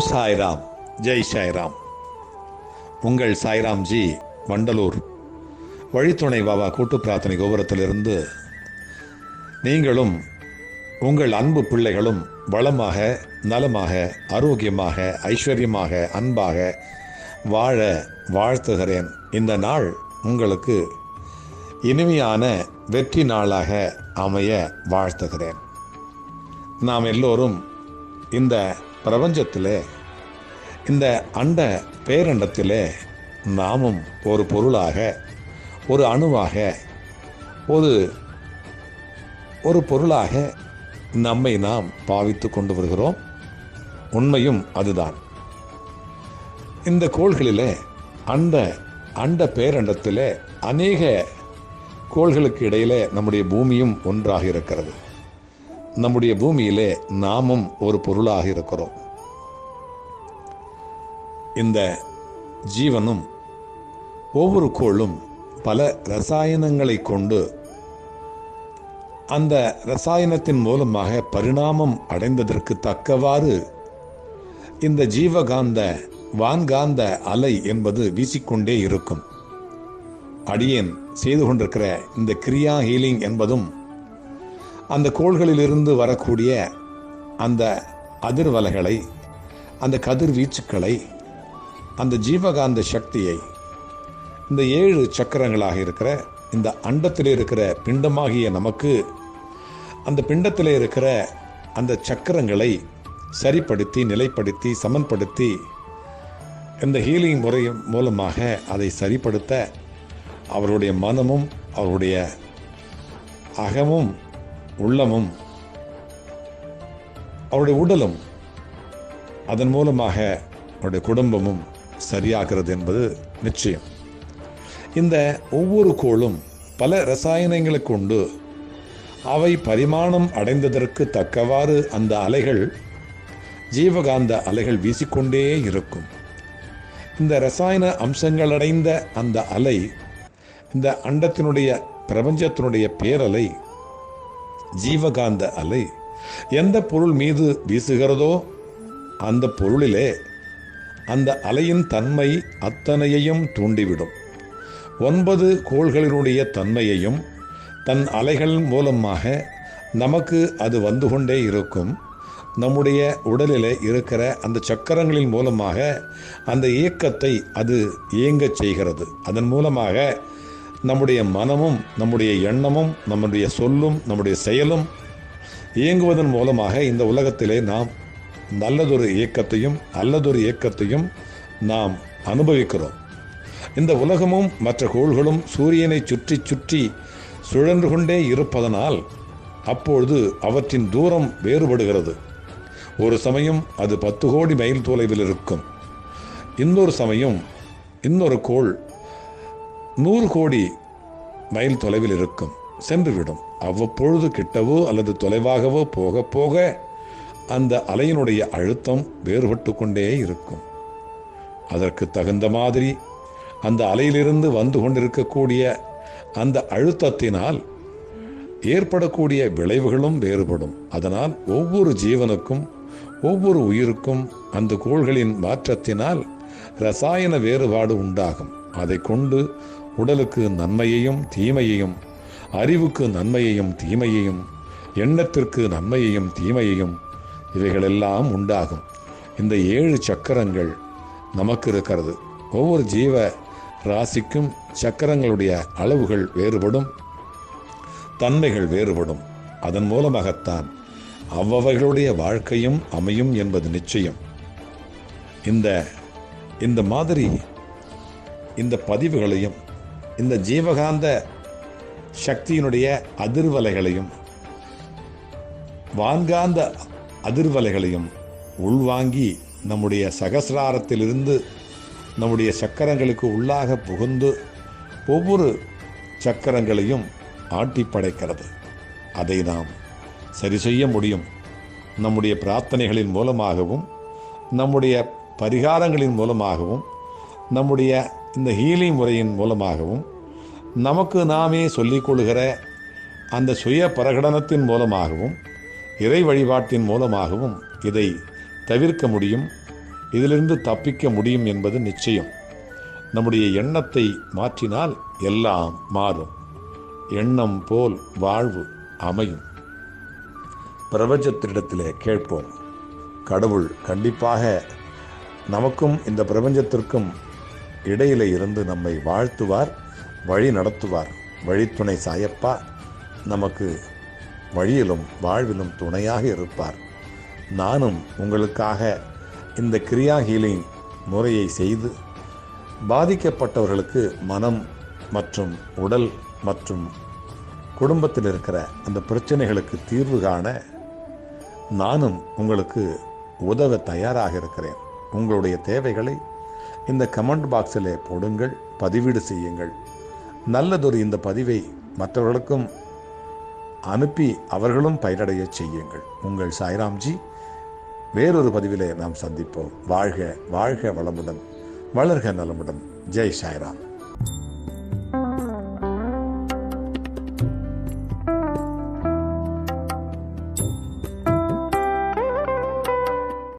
ஓம் சாய்ராம். ஜெய் சாய்ராம். உங்கள் சாய்ராம்ஜி வண்டலூர் வழித்துணை பாபா கூட்டு பிரார்த்தனை கோபுரத்திலிருந்து நீங்களும் உங்கள் அன்பு பிள்ளைகளும் வளமாக நலமாக ஆரோக்கியமாக ஐஸ்வர்யமாக அன்பாக வாழ வாழ்த்துகிறேன். இந்த நாள் உங்களுக்கு இனிமையான வெற்றி நாளாக அமைய வாழ்த்துகிறேன். நாம் எல்லோரும் இந்த பிரபஞ்சத்திலே இந்த அண்ட பேரண்டத்திலே நாமும் ஒரு பொருளாக ஒரு அணுவாக ஒரு ஒரு பொருளாக நம்மை நாம் பாவித்து கொண்டு வருகிறோம். உண்மையும் அதுதான். இந்த கோள்களிலே அண்ட அண்ட பேரண்டத்திலே அநேக கோள்களுக்கு இடையிலே நம்முடைய பூமியும் ஒன்றாக இருக்கிறது. நம்முடைய பூமியிலே நாமும் ஒரு பொருளாக இருக்கிறோம். இந்த ஜீவனும் ஒவ்வொரு கோளும் பல ரசாயனங்களை கொண்டு அந்த ரசாயனத்தின் மூலமாக பரிணாமம் அடைந்ததற்கு தக்கவாறு இந்த ஜீவகாந்த வான்காந்த அலை என்பது வீசிக்கொண்டே இருக்கும். அடியேன் செய்து கொண்டிருக்கிற இந்த கிரியா ஹீலிங் என்பதும் அந்த கோள்களிலிருந்து வரக்கூடிய அந்த அதிர்வலைகளை அந்த கதிர்வீச்சுக்களை அந்த ஜீவகாந்த சக்தியை இந்த ஏழு சக்கரங்களாக இருக்கிற இந்த அண்டத்தில் இருக்கிற பிண்டமாகிய நமக்கு அந்த பிண்டத்தில் இருக்கிற அந்த சக்கரங்களை சரிப்படுத்தி நிலைப்படுத்தி சமன்படுத்தி இந்த ஹீலிங் முறை மூலமாக அதை சரிப்படுத்த அவருடைய மனமும் அவருடைய அகமும் உள்ளமும் அவருடைய உடலும் அதன் மூலமாக அவருடைய குடும்பமும் சரியாகிறது என்பது நிச்சயம். இந்த ஒவ்வொரு கோளும் பல ரசாயனங்களை கொண்டு அவை பரிமாணம் அடைந்ததற்கு தக்கவாறு அந்த அலைகள் ஜீவகாந்த அலைகள் வீசிக்கொண்டே இருக்கும். இந்த ரசாயன அம்சங்கள் அடைந்த அந்த அலை இந்த அண்டத்தினுடைய பிரபஞ்சத்தினுடைய பேரலை ஜீவகாந்த அலை. எந்த பொருள் மீது வீசுகிறதோ அந்த பொருளிலே அந்த அலையின் தன்மை அத்தனையையும் தூண்டிவிடும். ஒன்பது கோள்களினுடைய தன்மையையும் தன் அலைகள் மூலமாக நமக்கு அது வந்து கொண்டே இருக்கும். நம்முடைய உடலில் இருக்கிற அந்த சக்கரங்களின் மூலமாக அந்த இயக்கத்தை அது இயங்கச் செய்கிறது. அதன் மூலமாக நம்முடைய மனமும் நம்முடைய எண்ணமும் நம்முடைய சொல்லும் நம்முடைய செயலும் இயங்குவதன் மூலமாக இந்த உலகத்திலே நாம் நல்லதொரு இயக்கத்தையும் அல்லதொரு இயக்கத்தையும் நாம் அனுபவிக்கிறோம். இந்த உலகமும் மற்ற கோள்களும் சூரியனை சுற்றி சுற்றி சுழன்று கொண்டே இருப்பதனால் அப்பொழுது அவற்றின் தூரம் வேறுபடுகிறது. ஒரு சமயம் அது பத்து கோடி மைல் தொலைவில் இருக்கும். இன்னொரு சமயம் இன்னொரு கோள் நூறு கோடி மைல் தொலைவில் இருக்கும் சென்றுவிடும். அவ்வப்பொழுது கிட்டவோ அல்லது தொலைவாகவோ போக போக அந்த அலையினுடைய அழுத்தம் வேறுபட்டு கொண்டே இருக்கும். அதற்கு தகுந்த மாதிரி அந்த அலையிலிருந்து வந்து கொண்டிருக்கக்கூடிய அந்த அழுத்தத்தினால் ஏற்படக்கூடிய விளைவுகளும் வேறுபடும். அதனால் ஒவ்வொரு ஜீவனுக்கும் ஒவ்வொரு உயிருக்கும் அந்த கோள்களின் மாற்றத்தினால் ரசாயன வேறுபாடு உண்டாகும். அதை கொண்டு உடலுக்கு நன்மையையும் தீமையையும் அறிவுக்கு நன்மையையும் தீமையையும் எண்ணத்திற்கு நன்மையையும் தீமையையும் இவைகளெல்லாம் உண்டாகும். இந்த ஏழு சக்கரங்கள் நமக்கு இருக்கிறது. ஒவ்வொரு ஜீவ ராசிக்கும் சக்கரங்களுடைய அளவுகள் வேறுபடும் தன்மைகள் வேறுபடும். அதன் மூலமாகத்தான் அவ்வவைகளுடைய வாழ்க்கையும் அமையும் என்பது நிச்சயம். இந்த இந்த மாதிரி இந்த பதிவுகளையும் இந்த ஜீவகாந்த சக்தியினுடைய அதிர்வலைகளையும் வான்காந்த அதிர்வலைகளையும் உள்வாங்கி நம்முடைய சகசிராரத்திலிருந்து நம்முடைய சக்கரங்களுக்கு உள்ளாக புகுந்து ஒவ்வொரு சக்கரங்களையும் ஆட்டி படைக்கிறது. அதை நாம் சரி செய்ய முடியும். நம்முடைய பிரார்த்தனைகளின் மூலமாகவும் நம்முடைய பரிகாரங்களின் மூலமாகவும் நம்முடைய இந்த ஹீலிங் முறையின் மூலமாகவும் நமக்கு நாமே சொல்லிக்கொள்கிற அந்த சுய பிரகடனத்தின் மூலமாகவும் இறை வழிபாட்டின் மூலமாகவும் இதை தவிர்க்க முடியும் இதிலிருந்து தப்பிக்க முடியும் என்பது நிச்சயம். நம்முடைய எண்ணத்தை மாற்றினால் எல்லாம் மாறும். எண்ணம் போல் வாழ்வு அமையும். பிரபஞ்சத்திடத்தில் கேட்போம் கடவுள் கண்டிப்பாக நமக்கும் இந்த பிரபஞ்சத்திற்கும் இடையிலே இருந்து நம்மை வாழ்த்துவார் வழி நடத்துவார். வழித்துணை சாயப்பா நமக்கு வழியிலும் வாழ்விலும் துணையாக இருப்பார். நானும் உங்களுக்காக இந்த கிரியா ஹீலிங் முறையை செய்து பாதிக்கப்பட்டவர்களுக்கு மனம் மற்றும் உடல் மற்றும் குடும்பத்தில் இருக்கிற அந்த பிரச்சனைகளுக்கு தீர்வு காண நானும் உங்களுக்கு உதவ தயாராக இருக்கிறேன். உங்களுடைய தேவைகளை இந்த கமெண்ட் பாக்ஸில் போடுங்கள் பதிவீடு செய்யுங்கள். நல்லதொரு இந்த பதிவை மற்றவர்களுக்கும் அனுப்பி அவர்களும் பயனடைய செய்யுங்கள். உங்கள் சாய்ராம்ஜி வேறொரு பதிவிலே நாம் சந்திப்போம். வாழ்க வாழ்க வளமுடன் வளர்க நலமுடன். ஜெய் சாய்ராம்.